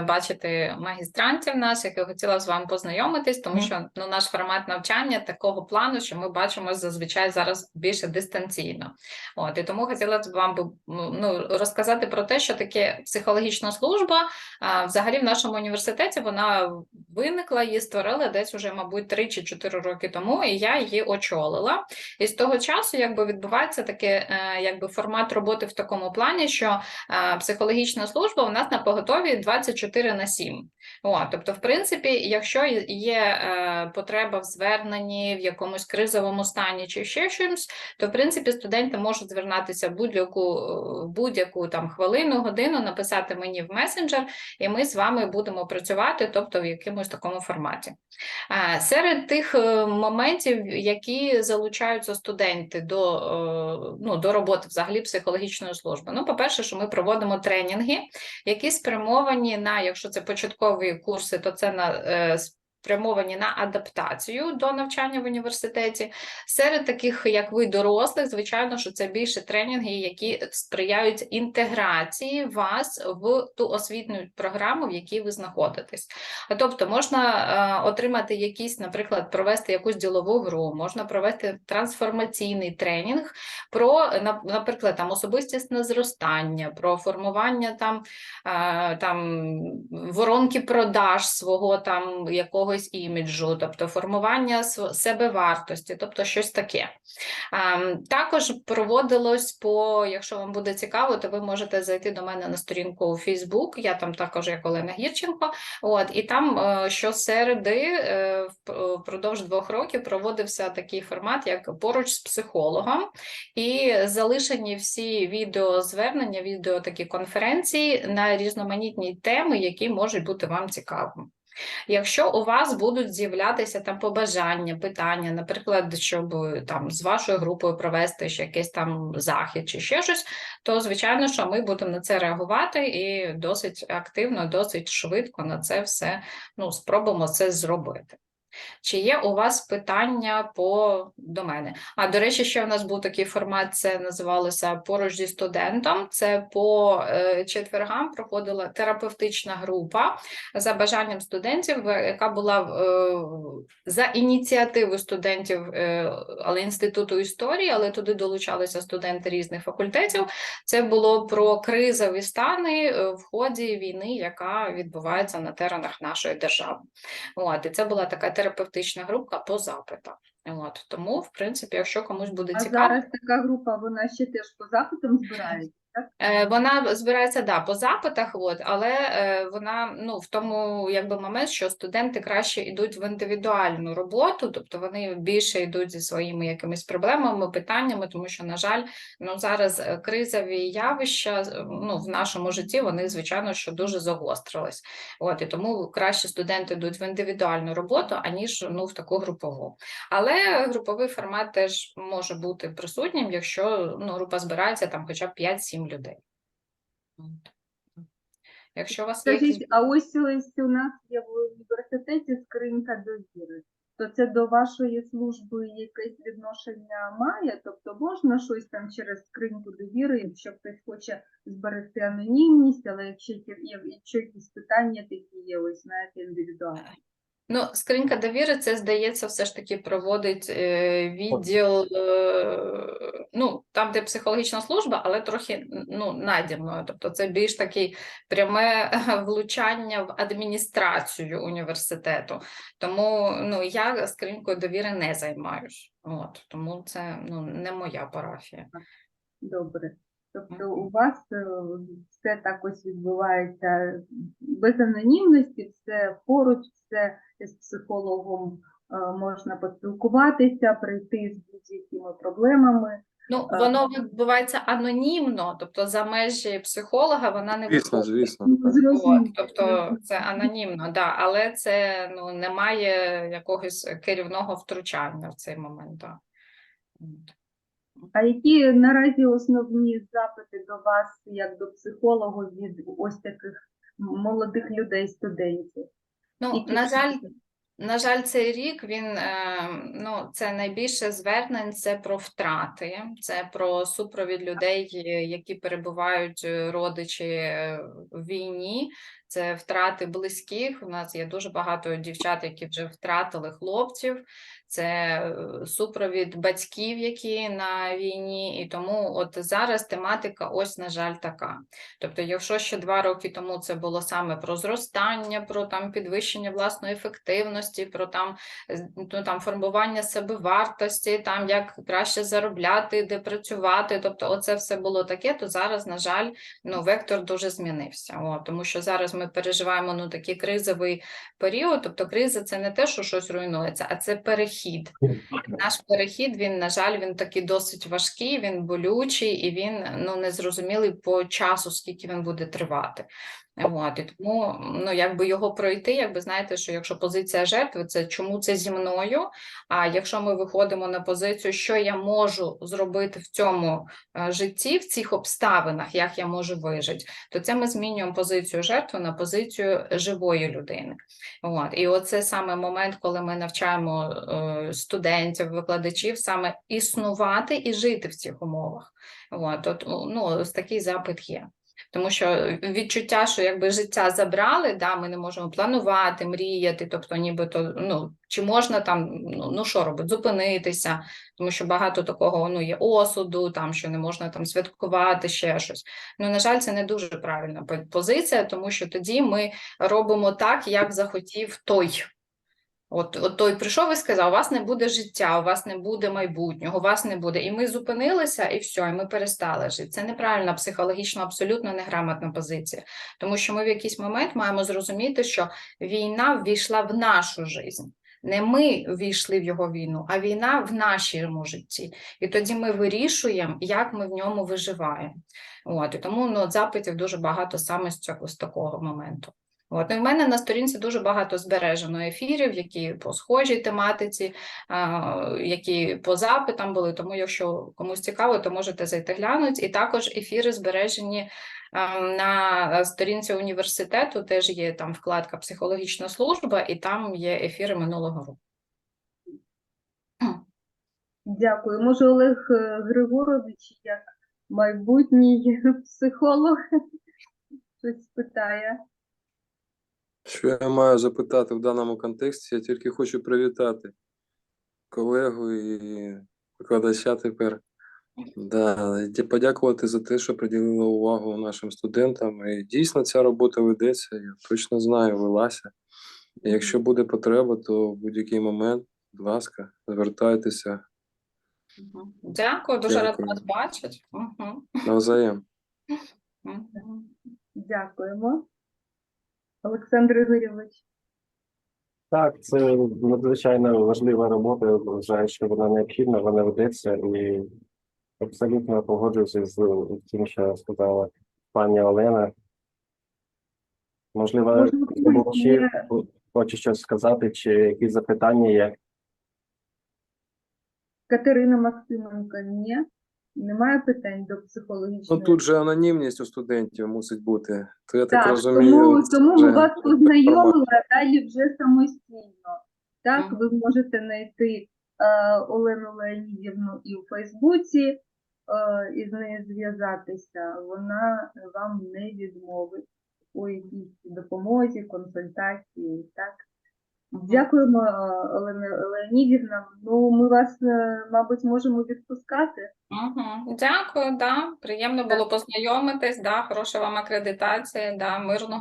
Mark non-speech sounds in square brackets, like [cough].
бачити магістрантів наших і хотіла з вами познайомитись, тому що ну, наш формат навчання такого плану, що ми бачимо зазвичай зараз більше дистанційно. От і тому хотіла б вам ну, розказати про те, що таке психологічна служба. Взагалі в нашому університеті вона виникла, її створили десь уже, мабуть, 3 чи 4 роки тому, і я її очолила. І з того часу якби відбувається таке, е, якби формат роботи в такому плані, що е, психологічна служба у нас на поготові 24 на 7. О, тобто, в принципі, якщо є- е, потреба в зверненні в якомусь кризовому стані чи ще щось, то в принципі студенти можуть звернатися будь-яку будь-яку там хвилину, годину, написати мені в месенджер, і ми з вами будемо працювати, тобто в якомусь такому форматі. Серед тих е, моментів, які залучаються студенти до, е, ну, до роботи взагалі психологічної служби. Ну, по-перше, що ми проводимо тренінги, які спрямовані на, якщо це початкові курси, то це на е, спрямовані на адаптацію до навчання в університеті. Серед таких, як ви, дорослих, звичайно, що це більше тренінги, які сприяють інтеграції вас в ту освітню програму, в якій ви знаходитесь. Тобто можна е, отримати якісь, наприклад, провести якусь ділову гру, можна провести трансформаційний тренінг про, наприклад, там особистісне зростання, про формування там, е, там воронки продаж свого там якогось іміджу, тобто формування себевартості, тобто щось таке. Ем, Також проводилось по, якщо вам буде цікаво, то ви можете зайти до мене на сторінку у Facebook, я там також як Олена Гірченко. От і там е, щосереди е, впродовж двох років проводився такий формат, як поруч з психологом, і залишені всі відеозвернення, відео такі конференції на різноманітні теми, які можуть бути вам цікавими. Якщо у вас будуть з'являтися там побажання, питання, наприклад, щоб е, там з вашою групою провести ще якийсь там захід чи ще щось, то звичайно, що ми будемо на це реагувати і досить активно, досить швидко на це все ну, спробуємо це зробити. Чи є у вас питання по до мене? А до речі, ще в нас був такий формат, це називалося поруч зі студентом. Це по е, четвергам проходила терапевтична група за бажанням студентів, яка була е, за ініціативи студентів, е, але інституту історії, але туди долучалися студенти різних факультетів. Це було про кризові стани в ході війни, яка відбувається на теренах нашої держави. От, і це була така терапевтична група по запитах. От, тому, в принципі, якщо комусь буде А цікаво, зараз така група, вона ще теж по запитам збирається, Вона збирається да, по запитах, от, але е, вона ну, в тому якби, момент, що студенти краще йдуть в індивідуальну роботу, тобто вони більше йдуть зі своїми якимись проблемами, питаннями, тому що, на жаль, ну, зараз е, кризові явища е, ну, в нашому житті, вони, звичайно, що дуже загострились. От, і тому краще студенти йдуть в індивідуальну роботу, аніж ну, в таку групову. Але груповий формат теж може бути присутнім, якщо ну, група збирається там хоча б 5-7 людей. Якщо у вас є якісь... Скажіть, а ось ось у нас є в університеті скринька довіри. То це до вашої служби якесь відношення має? Тобто можна щось там через скриньку довіри, якщо хтось хоче зберегти анонімність, але якщо, якщо якісь питання такі є, ось знаєте, індивідуальні. Ну, скринька довіри, це, здається, все ж таки проводить е, відділ, е, ну, там, де психологічна служба, але трохи ну, наді мною. Тобто це більш таке пряме [laughs] влучання в адміністрацію університету. Тому ну, я скринькою довіри не займаюсь. От, тому це ну, не моя парафія. Добре. Тобто у вас е, все так ось відбувається без анонімності, все поруч, все з психологом е, можна поспілкуватися, прийти з будь-якими проблемами. Ну, Е, воно відбувається анонімно, тобто за межі психолога вона не Звісно, звісно. Ну, От, тобто це анонімно, да, але це ну, немає якогось керівного втручання в цей момент. Да. А які наразі основні запити до вас, як до психолога, від ось таких молодих людей, студентів? Ну, і на жаль, на жаль, цей рік він е, ну, це найбільше звернень це про втрати, це про супровід людей, які перебувають е, родичі е, в війні. Це втрати близьких. У нас є дуже багато дівчат, які вже втратили хлопців. Це е, супровід батьків, які на війні, і тому от зараз тематика, ось на жаль, така. Тобто, якщо ще два роки тому це було саме про зростання, про там підвищення власної ефективності, про там, ну, там формування себевартості, там як краще заробляти, де працювати. Тобто, оце все було таке, то зараз, на жаль, ну, вектор дуже змінився. О, тому що зараз ми переживаємо ну, такий кризовий період. Тобто, криза це не те, що щось руйнується, а це перехід. Наш перехід, він, на жаль, він такий досить важкий, він болючий і він ну, незрозумілий по часу, скільки він буде тривати. От, і тому ну, якби його пройти, якби знаєте, що якщо позиція жертви, це чому це зі мною. А якщо ми виходимо на позицію, що я можу зробити в цьому е, житті, в цих обставинах, як я можу вижити, то це ми змінюємо позицію жертви на позицію живої людини. От. І оце саме момент, коли ми навчаємо е, студентів, викладачів саме існувати і жити в цих умовах. От, от, ну, ось такий запит є. Тому що відчуття, що якби життя забрали, да, ми не можемо планувати, мріяти, тобто нібито, ну, чи можна там, ну, ну що робити, зупинитися, тому що багато такого ну, є осуду, там, що не можна там святкувати, ще щось. Ну, на жаль, це не дуже правильна позиція, тому що тоді ми робимо так, як захотів той. От, от той прийшов і сказав: у вас не буде життя, у вас не буде майбутнього, у вас не буде. І ми зупинилися, і все, і ми перестали жити. Це неправильна психологічно, абсолютно неграмотна позиція. Тому що ми в якийсь момент маємо зрозуміти, що війна ввійшла в нашу життя. Не ми ввійшли в його війну, а війна в нашому житті. І тоді ми вирішуємо, як ми в ньому виживаємо. От, і тому ну, запитів дуже багато саме з цього з такого моменту. От, і в мене на сторінці дуже багато збережено ефірів, які по схожій тематиці, а, які по запитам були. Тому, якщо комусь цікаво, то можете зайти глянути. І також ефіри збережені на сторінці університету. Теж є там вкладка психологічна служба, і там є ефіри минулого року. Дякую. Може, Олег е, Григорович, як майбутній психолог, [laughs] щось спитає. Що я маю запитати в даному контексті? Я тільки хочу привітати колегу і викладача тепер. Да, і подякувати за те, що приділили увагу нашим студентам. І дійсно ця робота ведеться, я точно знаю, велася. І якщо буде потреба, то в будь-який момент, будь ласка, звертайтеся Дякую, дуже рада вас бачити. Навзаєм. Дякуємо. Олександр Ігорєвич. Так, це надзвичайно важлива робота. Я вважаю, що вона необхідна, вона ведеться і абсолютно погоджуюся з тим, що сказала пані Олена. Можливо, Можливо, є- хоче щось сказати, чи якісь запитання є. Катерина Максименко, ні. Немає питань до Ну психологічної. тут же анонімність у студентів мусить бути. То я так, Так, розумію. тому, тому ми вже вас познайомили, а далі вже самостійно. Так, ви можете знайти е, Олену Леонідівну і у Фейсбуці, е, і з нею зв'язатися. Вона вам не відмовить у якійсь допомозі, консультації. Так? Дякуємо, е, Олена Леонідівна. Ну, ми вас, е, мабуть, можемо відпускати. Угу. Дякую, да. Приємно було познайомитись, да. Хороша вам акредитація, да. Мирного